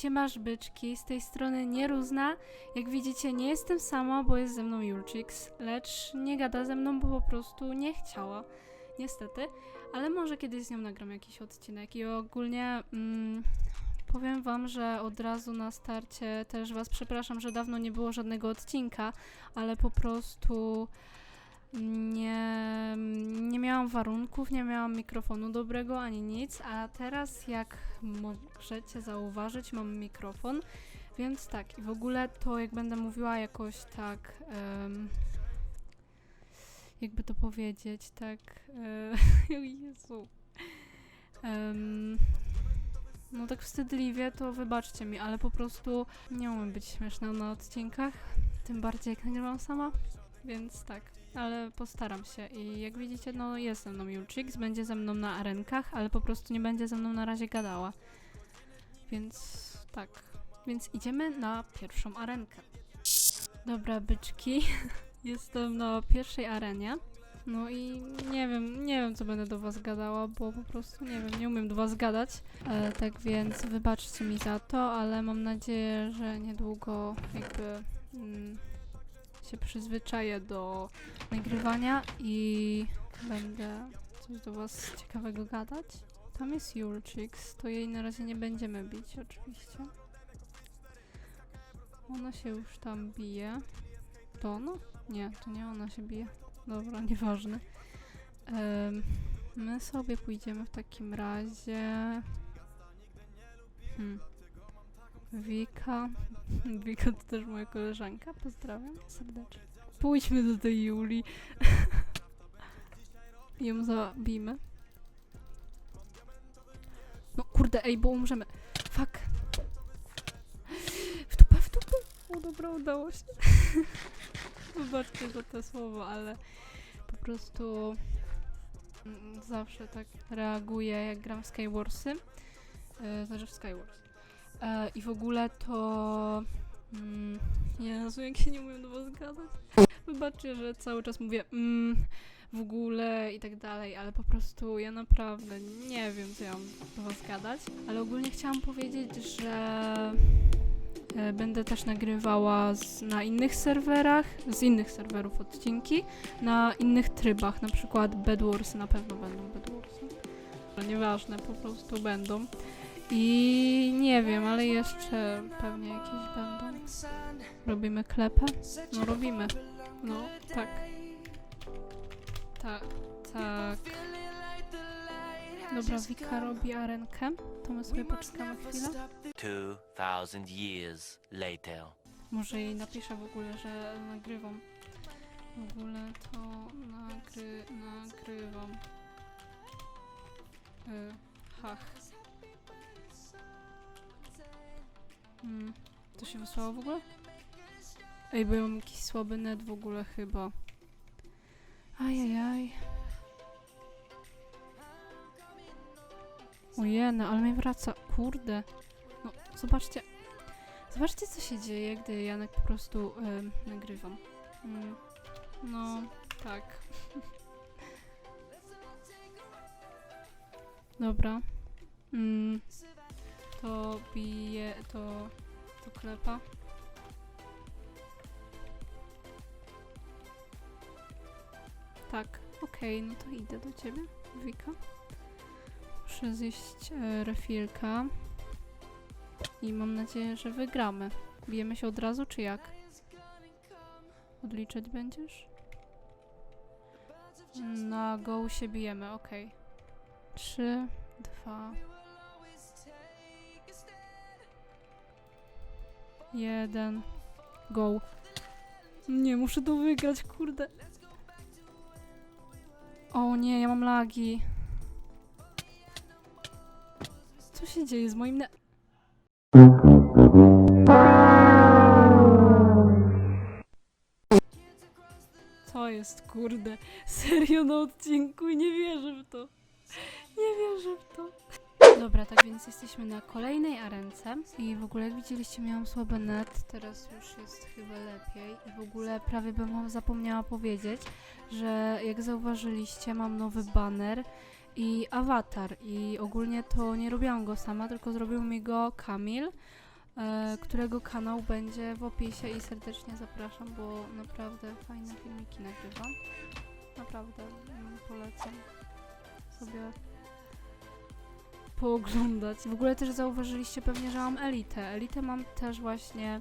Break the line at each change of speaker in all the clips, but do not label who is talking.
Siemasz byczki, z tej strony Nieruzna. Jak widzicie, nie jestem sama, bo jest ze mną Julchix, lecz nie gada ze mną, bo po prostu nie chciała. Niestety, ale może kiedyś z nią nagram jakiś odcinek i ogólnie mm, powiem wam, że od razu na starcie też was przepraszam, że dawno nie było żadnego odcinka, ale po prostu nie, nie miałam warunków, nie miałam mikrofonu dobrego ani nic, a teraz jak możecie zauważyć, mam mikrofon, więc tak, i w ogóle to jak będę mówiła jakoś tak, em, jakby to powiedzieć, tak, o Jezu, Em, no tak wstydliwie, to wybaczcie mi, ale po prostu nie umiem być śmieszna na odcinkach, tym bardziej jak nagrywam sama, więc tak ale postaram się i jak widzicie, no jest ze mną Julchix, będzie ze mną na arenkach, ale po prostu nie będzie ze mną na razie gadała. Więc tak, więc idziemy na pierwszą arenkę. Dobra, byczki, jestem na pierwszej arenie. No i nie wiem, nie wiem co będę do was gadała, bo po prostu nie wiem, nie umiem do was gadać. E, tak więc wybaczcie mi za to, ale mam nadzieję, że niedługo jakby mm, się przyzwyczaję do nagrywania i będę coś do was ciekawego gadać. Tam jest Julchix, to jej na razie nie będziemy bić oczywiście. Ona się już tam bije. To ona? Nie, to nie ona się bije. Dobra, nieważne. Em, my sobie pójdziemy w takim razie... Hmm. Wika. Wika to też moja koleżanka. Pozdrawiam serdecznie. Pójdźmy do tej Julii. Ją zabijmy. No kurde, ej, bo umrzemy. Fuck. W dupę, w dupę. O dobra, udało się. Wybaczcie za te słowo, ale po prostu mm, zawsze tak reaguję, jak gram w Skywarsy. Yy, znaczy w Skywars. E, I w ogóle to... Mm, Jezu, jak się nie umiem do was gadać. Wybaczcie, że cały czas mówię mm, w ogóle i tak dalej, ale po prostu ja naprawdę nie wiem, co ja mam do was gadać. Ale ogólnie chciałam powiedzieć, że e, będę też nagrywała z, na innych serwerach, z innych serwerów odcinki, na innych trybach, na przykład Bedwars na pewno będą Bedwarsy. Nieważne, po prostu będą. I nie wiem, ale jeszcze pewnie jakieś będą. Robimy klepę? No robimy. No, tak. Tak, tak. Dobra, Wika robi arenkę. To my sobie poczekamy chwilę.
2000 years later.
Może jej napiszę w ogóle, że nagrywam. W ogóle to nagry, nagrywam. Y, hach. Hmm. To się wysłało w ogóle? Ej, bo ja mam jakiś słaby net w ogóle chyba. Ajajaj. Ojej, ale mi wraca. Kurde. No, zobaczcie. Zobaczcie, co się dzieje, gdy Janek po prostu em, nagrywam. Mm, no, tak. Dobra. Mm, to bije, to, to klepa. Tak, okej, no to idę do ciebie, Wika. Muszę zjeść e, refilka. I mam nadzieję, że wygramy. Bijemy się od razu, czy jak? Odliczać będziesz? Na go się bijemy, okej. Trzy, dwa, jeden, go. Nie, muszę to wygrać, kurde. O nie, ja mam lagi. Co się dzieje z moim ne... Co jest, kurde? Serio na odcinku nie wierzę w to. Nie wierzę w to. Dobra, tak więc jesteśmy na kolejnej arence i w ogóle jak widzieliście miałam słaby net, teraz już jest chyba lepiej i w ogóle prawie bym wam zapomniała powiedzieć, że jak zauważyliście mam nowy banner i awatar. I ogólnie to nie robiłam go sama, tylko zrobił mi go Kamil, e, którego kanał będzie w opisie i serdecznie zapraszam, bo naprawdę fajne filmiki nagrywam. Naprawdę mm, polecam sobie pooglądać. W ogóle też zauważyliście pewnie, że mam elitę. Elitę mam też właśnie,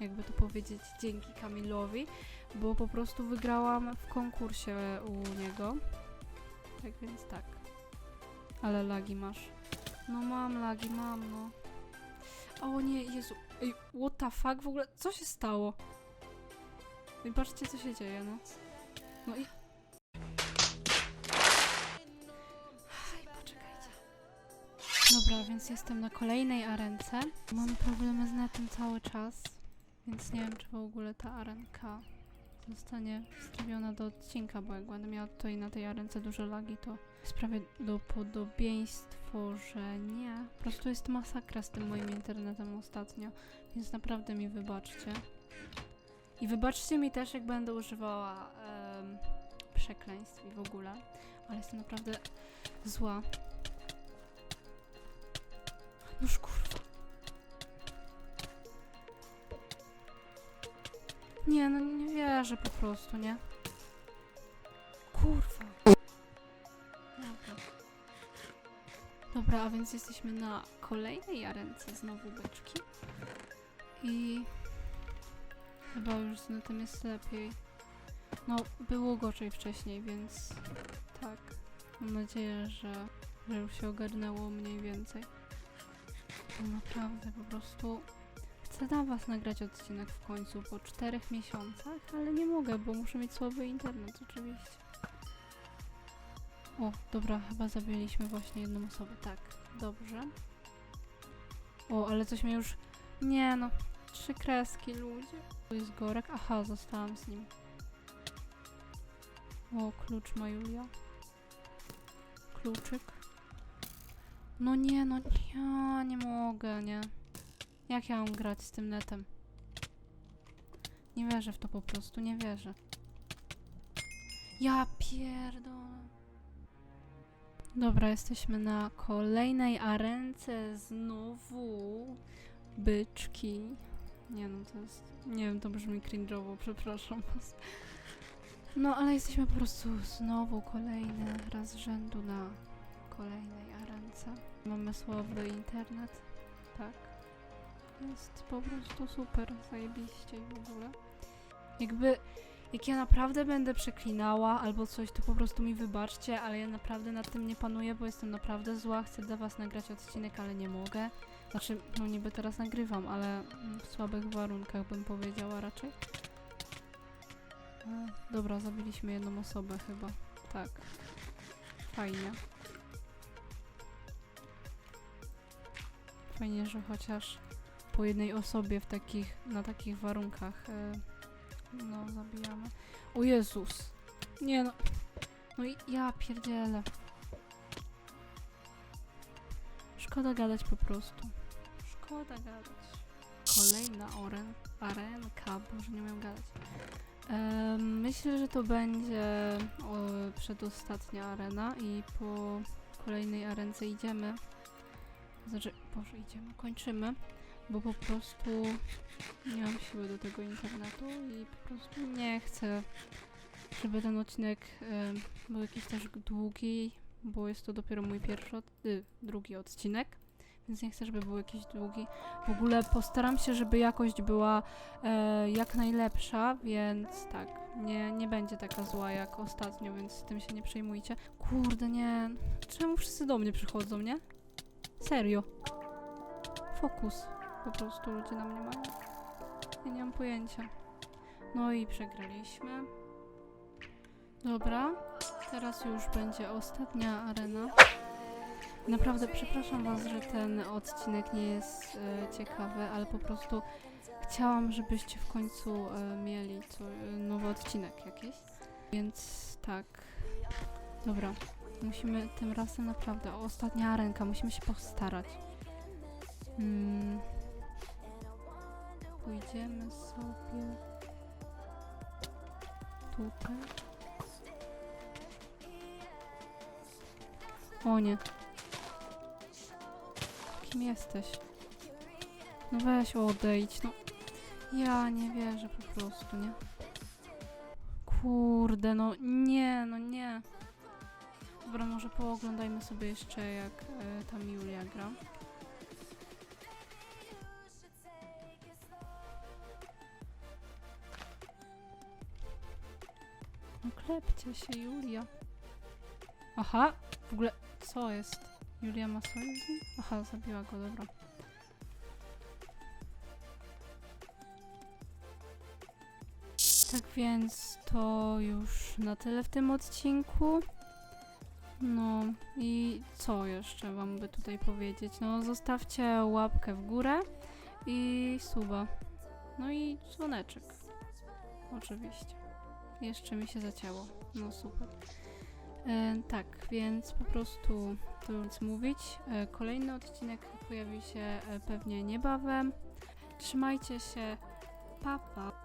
jakby to powiedzieć, dzięki Kamilowi, bo po prostu wygrałam w konkursie u niego. Tak więc tak. Ale lagi masz. No mam lagi, mam no. O nie, Jezu. Ej, what the fuck? W ogóle, co się stało? I patrzcie, co się dzieje, no. No i... Więc jestem na kolejnej arence. Mam problemy z netem cały czas, więc nie wiem, czy w ogóle ta arenka zostanie wstawiona do odcinka, bo jak będę miała tutaj na tej arence duże lagi, to jest prawie do podobieństwo, że nie. Po prostu jest masakra z tym moim internetem ostatnio, więc naprawdę mi wybaczcie. I wybaczcie mi też, jak będę używała em, przekleństw i w ogóle, ale jestem naprawdę zła. Noż kurwa. Nie, no nie wierzę po prostu, nie? Kurwa. Dobra. Dobra, a więc jesteśmy na kolejnej arence znowu beczki. I chyba już z netem jest lepiej. No, było gorzej wcześniej, więc tak. Mam nadzieję, że, że już się ogarnęło mniej więcej. Naprawdę po prostu chcę dla was nagrać odcinek w końcu po czterech miesiącach, ale nie mogę, bo muszę mieć słaby internet oczywiście. O, dobra, chyba zabiliśmy właśnie jedną osobę. Tak, dobrze. O, ale coś mnie już... Nie no, trzy kreski, ludzie. Tu jest Gorek. Aha, zostałam z nim. O, klucz ma Julia. Kluczyk. No nie, no ja nie mogę, nie. Jak ja mam grać z tym netem? Nie wierzę w to po prostu, nie wierzę. Ja pierdolę. Dobra, jesteśmy na kolejnej arence znowu. Byczki. Nie no, to jest... Nie wiem, to brzmi cringe'owo, przepraszam was. No, ale jesteśmy po prostu znowu kolejny raz rzędu na kolejnej arence. Mamy słaby internet. Tak. Jest po prostu super, zajebiście i w ogóle. Jakby, jak ja naprawdę będę przeklinała albo coś, to po prostu mi wybaczcie, ale ja naprawdę nad tym nie panuję, bo jestem naprawdę zła. Chcę dla was nagrać odcinek, ale nie mogę. Znaczy, no niby teraz nagrywam, ale w słabych warunkach bym powiedziała raczej. Dobra, zabiliśmy jedną osobę chyba. Tak. Fajnie. Fajnie, że chociaż po jednej osobie w takich, na takich warunkach e, no zabijamy. O Jezus! Nie no. No i ja pierdzielę. Szkoda gadać po prostu. Szkoda gadać. Kolejna oren, arenka, boże nie umiem gadać. Em, myślę, że to będzie o, przedostatnia arena i po kolejnej arence idziemy. Znaczy, boże, idziemy, kończymy, bo po prostu nie mam siły do tego internetu i po prostu nie chcę, żeby ten odcinek em, był jakiś też długi, bo jest to dopiero mój pierwszy, y, drugi odcinek, więc nie chcę, żeby był jakiś długi. W ogóle postaram się, żeby jakość była e, jak najlepsza, więc tak, nie, nie będzie taka zła jak ostatnio, więc tym się nie przejmujcie. Kurde, nie, czemu wszyscy do mnie przychodzą, nie? Serio. Fokus. Po prostu ludzie na mnie mają. Ja nie mam pojęcia. No i przegraliśmy. Dobra, teraz już będzie ostatnia arena. Naprawdę przepraszam Was, że ten odcinek nie jest e, ciekawy, ale po prostu chciałam, żebyście w końcu e, mieli co, nowy odcinek jakiś. Więc tak. Dobra. Musimy tym razem naprawdę. Ostatnia arenka, musimy się postarać. Mm. Pójdziemy sobie tutaj. O nie. Kim jesteś? No weź odejdź, no. Ja nie wierzę po prostu, nie? Kurde, no nie, no nie. Dobra, może pooglądajmy sobie jeszcze jak e, tam Julia gra. No klepcie się, Julia. Aha, w ogóle, co jest? Julia ma sojusz? z nim? Aha, zabiła go, dobra. Tak więc to już na tyle w tym odcinku. No i co jeszcze wam by tutaj powiedzieć? No zostawcie łapkę w górę i suba. No i dzwoneczek. Oczywiście. Jeszcze mi się zacięło. No super. E, tak, więc po prostu to nic mówić. E, kolejny odcinek pojawi się e, pewnie niebawem. Trzymajcie się. Pa, pa.